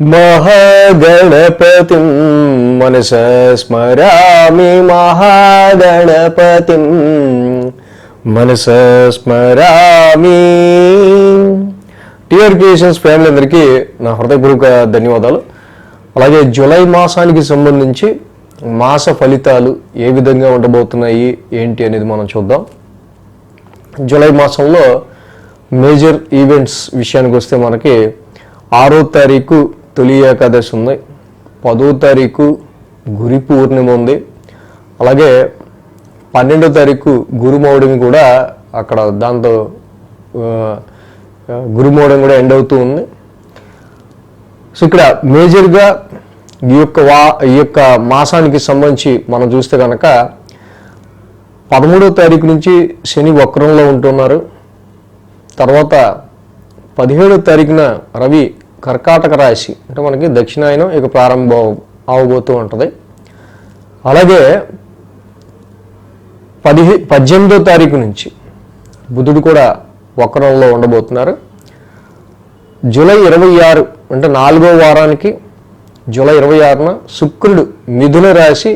మహాగణపతిం మనస స్మరామి మహాగణపతిం మనస స్మరామి. టిఆర్ క్రియేషన్స్ ఫ్యామిలీ అందరికీ నా హృదయపూర్వక ధన్యవాదాలు. అలాగే జూలై మాసానికి సంబంధించి మాస ఫలితాలు ఏ విధంగా ఉండబోతున్నాయి ఏంటి అనేది మనం చూద్దాం. జూలై మాసంలో మేజర్ ఈవెంట్స్ విషయానికి వస్తే మనకి ఆరో తారీఖు తొలి ఏకాదశి ఉంది. పదో తారీఖు గురి పూర్ణిమ ఉంది. అలాగే పన్నెండో తారీఖు గురుమౌడమి కూడా అక్కడ దాంతో ఆ, గురుమౌడం కూడా ఎండ్ అవుతూ ఉంది. సో ఇక్కడ మేజర్గా ఈ యొక్క వా ఈ యొక్క మాసానికి సంబంధించి మనం చూస్తే కనుక పదమూడో తారీఖు నుంచి శని వక్రంలో ఉంటున్నారు. తర్వాత పదిహేడో తారీఖున రవి కర్కాటక రాశి అంటే మనకి దక్షిణాయనం ఇక ప్రారంభం అవబోతూ ఉంటుంది. అలాగే పదిహే పద్దెనిమిదో తారీఖు నుంచి బుధుడు కూడా వక్రంలో ఉండబోతున్నారు. జూలై ఇరవై ఆరు అంటే నాలుగో వారానికి జూలై ఇరవై ఆరున శుక్రుడు మిథున రాశి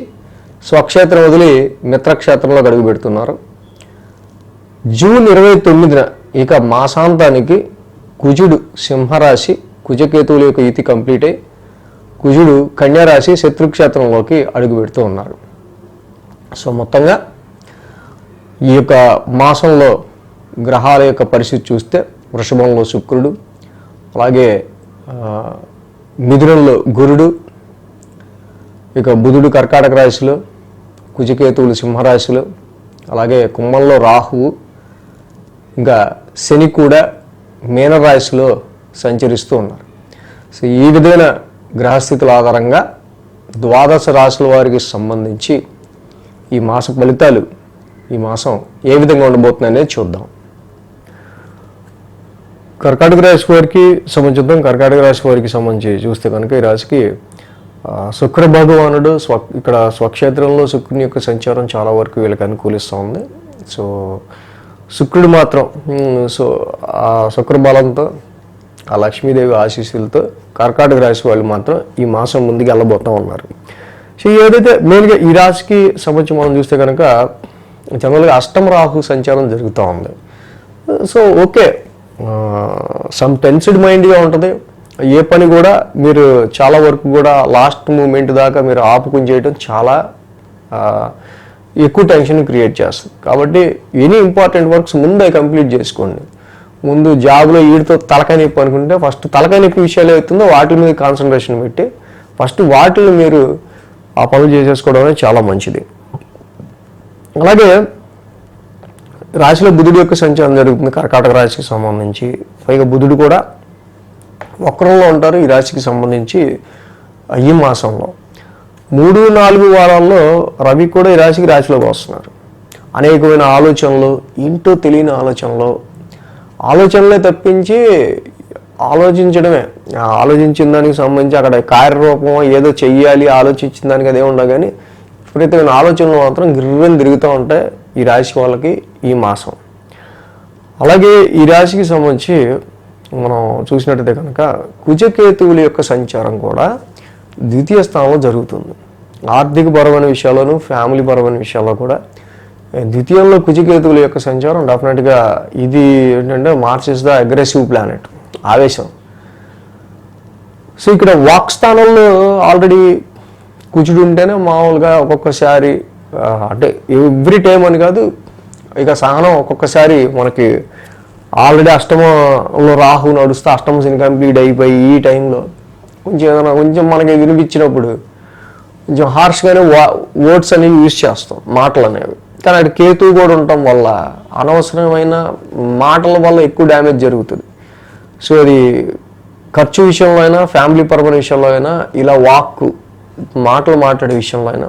స్వక్షేత్రం వదిలి మిత్రక్షేత్రంలో అడుగు పెడుతున్నారు. జూన్ ఇరవై తొమ్మిదిన ఇక మాసాంతానికి కుజుడు సింహరాశి కుజకేతువుల యొక్క యుతి కంప్లీట్. అయి కుజుడు కన్యారాశి శత్రుక్షేత్రంలోకి అడుగు పెడుతూ ఉన్నారు సో మొత్తంగా ఈ యొక్క మాసంలో గ్రహాల యొక్క పరిస్థితి చూస్తే వృషభంలో శుక్రుడు అలాగే మిథునంలో గురుడు ఇక బుధుడు కర్కాటక రాశిలో కుజకేతువులు సింహరాశిలో అలాగే కుంభంలో రాహువు ఇంకా శని కూడా మీనరాశిలో సంచరిస్తూ ఉన్నారు. సో ఈ విధమైన గ్రహస్థితుల ఆధారంగా ద్వాదశ రాశుల వారికి సంబంధించి ఈ మాస ఫలితాలు ఈ మాసం ఏ విధంగా ఉండబోతున్నాయి అనేది చూద్దాం. కర్కాటక రాశి వారికి సంబంధించుద్దాం కర్కాటక రాశి వారికి సంబంధించి చూస్తే కనుక ఈ రాశికి శుక్ర భగవానుడు స్వ ఇక్కడ స్వక్షేత్రంలో శుక్రుని యొక్క సంచారం చాలా వరకు వీళ్ళకి అనుకూలిస్తూ ఉంది. సో శుక్రుడు మాత్రం సో ఆ శుక్రబలంతో ఆ లక్ష్మీదేవి ఆశీస్సులతో కర్కాటక రాశి వాళ్ళు మాత్రం ఈ మాసం ముందుకు వెళ్ళబోతూ ఉన్నారు. సో ఏదైతే మెయిన్గా ఈ రాశికి సంబంధించి మనం చూస్తే కనుక జనరల్గా అష్టమ రాహు సంచారం జరుగుతూ ఉంది. సో ఓకే సమ్ టెన్స్డ్ మైండ్గా ఉంటుంది. ఏ పని కూడా మీరు చాలా వరకు కూడా లాస్ట్ మూమెంట్ దాకా మీరు ఆపుకుని చేయడం చాలా ఎక్కువ టెన్షన్ క్రియేట్ చేస్తుంది. కాబట్టి ఎనీ ఇంపార్టెంట్ వర్క్స్ ముందే కంప్లీట్ చేసుకోండి. ముందు జాబ్లో వీడితో తలకాయ నొప్పి అనుకుంటే ఫస్ట్ తలకాయ నొప్పి విషయాలు అవుతుందో వాటి మీద కాన్సన్ట్రేషన్ పెట్టి ఫస్ట్ వాటిని మీరు ఆ పనులు చేసేసుకోవడం అనేది చాలా మంచిది. అలాగే రాశిలో బుధుడు యొక్క సంచారం జరుగుతుంది. కర్కాటక రాశికి సంబంధించి. పైగా బుధుడు కూడా వక్రంలో ఉంటారు. ఈ రాశికి సంబంధించి ఈ మాసంలో. మూడు నాలుగు వారాల్లో రవి కూడా ఈ రాశికి రాశిలోకి వస్తున్నారు. అనేకమైన ఆలోచనలు ఇంటో తెలియని ఆలోచనలు ఆలోచనలే తప్పించి ఆలోచించడమే. ఆలోచించిన దానికి సంబంధించి అక్కడ కార్యరూపం ఏదో చెయ్యాలి ఆలోచించిన దానికి అదే ఉండదు కానీ విపరీతమైన ఆలోచనలు మాత్రం గిర్రం తిరుగుతూ ఉంటాయి ఈ రాశి వాళ్ళకి ఈ మాసం. అలాగే ఈ రాశికి సంబంధించి మనం చూసినట్టయితే కనుక కుజకేతువుల యొక్క సంచారం కూడా ద్వితీయ స్థానంలో జరుగుతుంది. ఆర్థిక పరమైన విషయాల్లోనూ ఫ్యామిలీ పరమైన విషయాల్లో కూడా ద్వితీయంలో కుజికేతువుల యొక్క సంచారం డెఫినెట్గా ఇది ఏంటంటే Mars is the aggressive planet ఆవేశం. సో ఇక్కడ వాక్ స్థానంలో ఆల్రెడీ కుచుడు ఉంటేనే మామూలుగా ఒక్కొక్కసారి అంటే ఎవ్రీ టైం అని కాదు ఇక సహనం ఒక్కొక్కసారి మనకి ఆల్రెడీ అష్టమంలో రాహు నడుస్తే అష్టమ సిని కంప్లీట్ అయిపోయి ఈ టైంలో కొంచెం ఏదైనా కొంచెం మనకి వినిపించినప్పుడు కొంచెం హార్ష్గానే వా వర్డ్స్ అనేవి యూజ్ చేస్తాం మాటలు అనేవి. కానీ అటు కేతు కూడా ఉండటం వల్ల అనవసరమైన మాటల వల్ల ఎక్కువ డ్యామేజ్ జరుగుతుంది. సో అది ఖర్చు విషయంలో అయినా ఫ్యామిలీ పరమైన విషయంలో అయినా ఇలా వాక్ మాటలు మాట్లాడే విషయంలో అయినా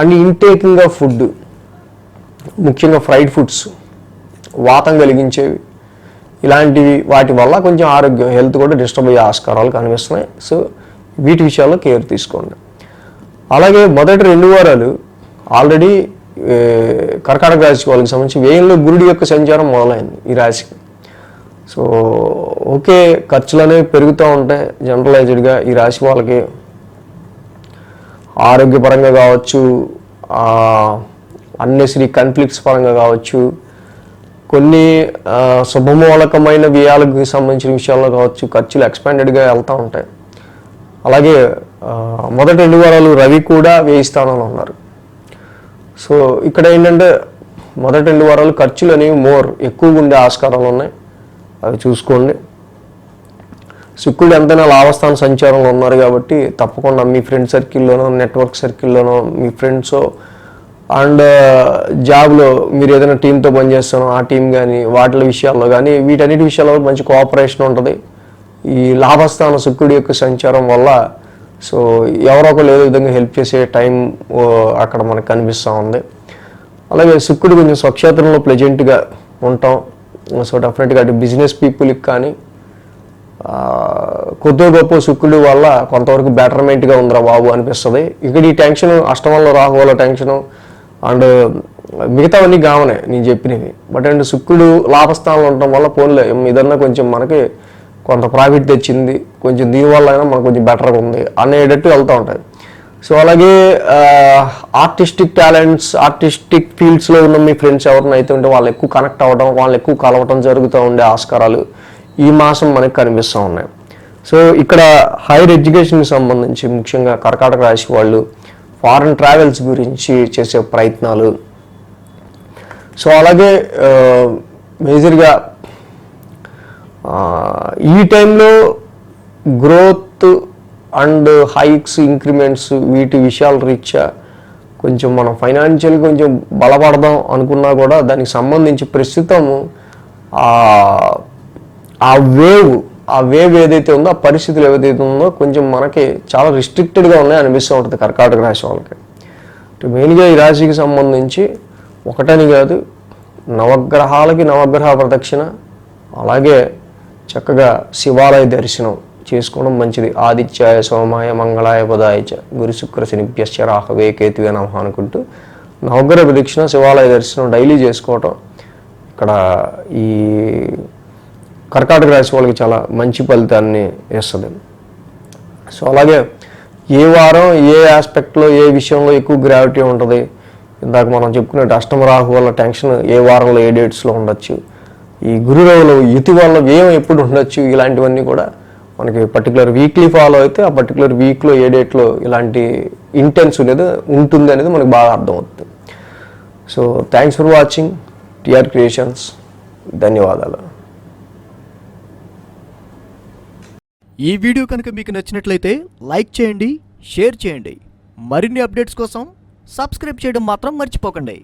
అండ్ ఇంటేకింగ్ ఆఫ్ ఫుడ్ ముఖ్యంగా ఫ్రైడ్ ఫుడ్స్ వాతం కలిగించేవి ఇలాంటివి వాటి వల్ల కొంచెం ఆరోగ్యం హెల్త్ కూడా డిస్టర్బ్ అయ్యే ఆస్కారాలు కనిపిస్తున్నాయి. సో వీటి విషయాల్లో కేర్ తీసుకోండి. అలాగే మొదటి రెండు వారాలు ఆల్రెడీ కర్కాటక రాశి వాళ్ళకి సంబంధించి వ్యయంలో గురుడి యొక్క సంచారం మొదలైంది ఈ రాశికి. సో ఓకే ఖర్చులు అనేవి పెరుగుతూ ఉంటాయి జనరలైజ్డ్గా ఈ రాశి వాళ్ళకి. ఆరోగ్యపరంగా కావచ్చు అన్నెసరీ కన్ఫ్లిక్ట్స్ పరంగా కావచ్చు కొన్ని శుభమూలకమైన వ్యయాలకు సంబంధించిన విషయాల్లో కావచ్చు ఖర్చులు ఎక్స్పాండెడ్గా వెళ్తూ ఉంటాయి. అలాగే మొదటి రెండు వారాలు రవి కూడా వేయి స్థానంలో ఉన్నారు. సో ఇక్కడ ఏంటంటే మొదటి రెండు వారాలు ఖర్చులు అనేవి మోర్ ఎక్కువగా ఉండే ఆస్కారాలు ఉన్నాయి. అవి చూసుకోండి. శుక్రుడు ఎంతైనా లాభస్థాన సంచారంలో ఉన్నారు కాబట్టి తప్పకుండా మీ ఫ్రెండ్ సర్కిల్లోనో నెట్వర్క్ సర్కిల్లోనో మీ ఫ్రెండ్స్ అండ్ uh, జాబ్లో మీరు ఏదైనా టీంతో పనిచేస్తానో ఆ టీం కానీ వాటి విషయాల్లో కానీ వీటన్నిటి విషయాల్లో మంచి కోఆపరేషన్ ఉంటుంది. ఈ లాభస్థాన శుక్రుడి యొక్క సంచారం వల్ల సో ఎవరో ఒకరు ఏదో విధంగా హెల్ప్ చేసే టైం అక్కడ మనకు కనిపిస్తూ ఉంది. అలాగే శుక్రుడు కొంచెం స్వక్షేత్రంలో ప్లెజెంట్గా ఉంటాం. సో డెఫినెట్గా అటు బిజినెస్ పీపుల్కి కానీ కొద్దో గొప్ప శుక్రుడు వల్ల కొంతవరకు బెటర్మెంట్గా ఉందిరా బాబు అనిపిస్తుంది. ఇక్కడ ఈ టెన్షన్ అష్టమంలో రాహు వల్ల టెన్షను అండ్ మిగతావన్నీ గావనే నేను చెప్పినవి. బట్ అండ్ శుక్రుడు లాభస్థానంలో ఉండటం వల్ల పోన్లే ఇదన్నా కొంచెం మనకి కొంత ప్రాఫిట్ తెచ్చింది కొంచెం దీనివల్ల అయినా మనకు కొంచెం బెటర్గా ఉంది అనేటట్టు వెళ్తూ ఉంటాయి. సో అలాగే ఆర్టిస్టిక్ టాలెంట్స్ ఆర్టిస్టిక్ ఫీల్డ్స్లో ఉన్న మీ ఫ్రెండ్స్ ఎవరైనా అయితే ఉంటే వాళ్ళు ఎక్కువ కనెక్ట్ అవ్వడం వాళ్ళు ఎక్కువ కలవటం జరుగుతూ ఉండే ఆస్కారాలు ఈ మాసం మనకు కనిపిస్తూ ఉన్నాయి. సో ఇక్కడ హైయర్ ఎడ్యుకేషన్కి సంబంధించి ముఖ్యంగా కర్కాటక రాశి వాళ్ళు ఫారెన్ ట్రావెల్స్ గురించి చేసే ప్రయత్నాలు. సో అలాగే మేజర్గా ఈ టైంలో గ్రోత్ అండ్ హైక్స్ ఇంక్రిమెంట్స్ వీటి విషయాల రీత్యా కొంచెం మనం ఫైనాన్షియల్ కొంచెం బలపడదాం అనుకున్నా కూడా దానికి సంబంధించి ప్రస్తుతం ఆ- వేవ్ ఆ వేవ్ ఏదైతే ఉందో ఆ పరిస్థితులు ఏదైతే ఉందో కొంచెం మనకి చాలా రిస్ట్రిక్టెడ్గా ఉన్నాయి అనిపిస్తూ ఉంటుంది కర్కాటక రాశి వాళ్ళకి. మెయిన్గా ఈ రాశికి సంబంధించి ఒకటని కాదు నవగ్రహాలకి నవగ్రహ ప్రదక్షిణ అలాగే చక్కగా శివాలయ దర్శనం చేసుకోవడం మంచిది. ఆదిత్యాయ సోమాయ మంగళాయ బుధాయ చ. గురు శుక్ర శనిభ్యశ్చ రాహవే కేతువే నమః అనుకుంటూ నవగ్రహ ప్రదక్షిణ శివాలయ దర్శనం డైలీ చేసుకోవటం. ఇక్కడ ఈ కర్కాటక రాశి వాళ్ళకి చాలా మంచి ఫలితాన్ని ఇస్తుంది. సో అలాగే ఏ వారం ఏ ఆస్పెక్ట్లో ఏ విషయంలో ఎక్కువ గ్రావిటీ ఉంటుంది? ఇందాక మనం చెప్పుకున్నట్టు అష్టమ రాహు వల్ల టెన్షన్ ఏ వారంలో ఏ డేట్స్లో ఉండొచ్చు? ఈ గురువుల యుతి వల్ల వ్యయం ఎప్పుడు ఉండొచ్చు ఇలాంటివన్నీ కూడా మనకి పర్టికులర్ వీక్లీ ఫాలో అయితే ఆ పర్టికులర్ వీక్లో ఏ డేట్లో ఇలాంటి ఇంటెన్స్ అనేది ఉంటుంది అనేది మనకు బాగా అర్థమవుతుంది. So thanks for watching TR creations ధన్యవాదాలు. ఈ వీడియో కనుక మీకు నచ్చినట్లయితే లైక్ చేయండి షేర్ చేయండి. మరిన్ని అప్డేట్స్ కోసం సబ్స్క్రైబ్ చేయడం మాత్రం మర్చిపోకండి.